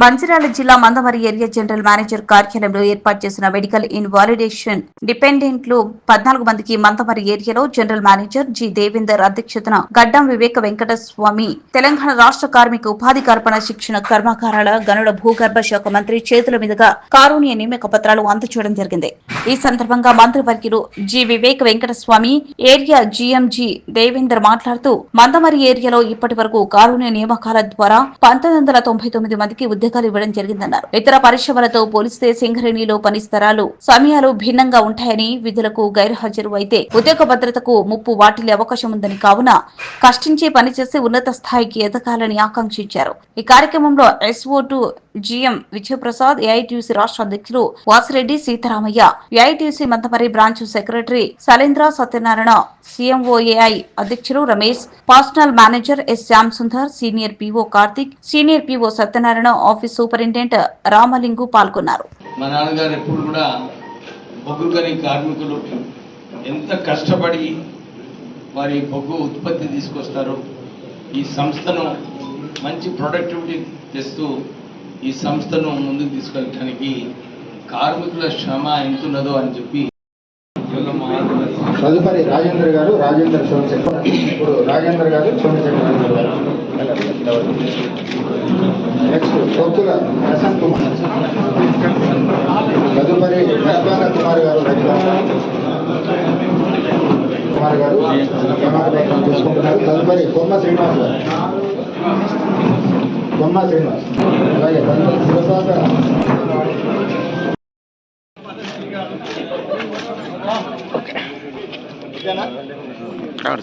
మంచిర్యాల జిల్లా Mandamarri area general manager కార్యాలయంలో ఏర్పాటు చేసిన మెడికల్ ఇన్వాలిడేషన్ డిపెండెంట్లు పద్నాలుగు మందికి మందమరి ఏరియాలో జనరల్ మేనేజర్ జి దేవేందర్ అధ్యక్షతన గడ్డం వివేక వెంకట స్వామి తెలంగాణ రాష్ట్ర కార్మిక ఉపాధి కల్పన శిక్షణ కర్మాగారాల గనుల భూగర్భ శాఖ మంత్రి చేతుల మీదుగా కారుణ్య నియామక పత్రాలు అందచేయడం జరిగింది. ఈ సందర్భంగా మంత్రి వర్గ్యులు జి వివేక వెంకట స్వామి ఏరియా జీఎంజీ దేవేందర్ మాట్లాడుతూ మందమరి ఏరియాలో ఇప్పటి వరకు కారుణ్య నియామకాల ద్వారా పంతొమ్మిది వందల తొంభై తొమ్మిది మందికి ఉద్యోగాలు ఇవ్వడం జరిగిందన్నారు. ఇతర పరిశ్రమలతో పోలిస్తే సింగరేణిలో పని స్థలాలు సమయాలు భిన్నంగా ఉంటాయని విధులకు గైర్హాజరు అయితే ఉద్యోగ భద్రతకు ముప్పు వాటిల్లే అవకాశం ఉందని కావున కష్టించి పనిచేసి ఉన్నత స్థాయికి ఎదగాలని ఆకాంక్షించారు. ఈ కార్యక్రమంలో SO to GM Vijay Prasad AITUC రాష్ట్ర అధ్యక్షులు Vasireddy Seetharamaiah AITUC Mandamarri branch secretary Salendra Satyanarayana సీఎంఓఏఐ అధ్యక్షులు Ramesh personal manager S Shyam Sundar senior PO Karthik senior PO Satyanarayana office superintendent Ramalingu పాల్గొన్నారు. మా నాన్నగారు ఎప్పుడు కూడా బొగ్గు గని కార్మికులు ఎంత కష్టపడి వారి బొగ్గు ఉత్పత్తి తీసుకొస్తారో ఈ సంస్థను మంచి ప్రొడక్టివిటీ తెస్తూ ఈ సంస్థను ముందుకు తీసుకెళ్ళడానికి కార్మికుల శ్రమ ఎంత ఉన్నదో అని చెప్పి తదుపరి రాజేంద్ర గారు రాజేంద్ర సోమశేఖర్. ఇప్పుడు రాజేంద్ర గారు సోమశేఖర్. గారు సొత్తుల ప్రశాంత్ తదుపరి నరపాల కుమార్ గారు కుమార్ గారు. ప్రమాణపత్రం తీసుకుంటున్నారు. తదుపరి కొమ్మ శ్రీనివాస్ గారు. కొమ్మ శ్రీనివాస్. అలాగే శివసాగర్. Claro.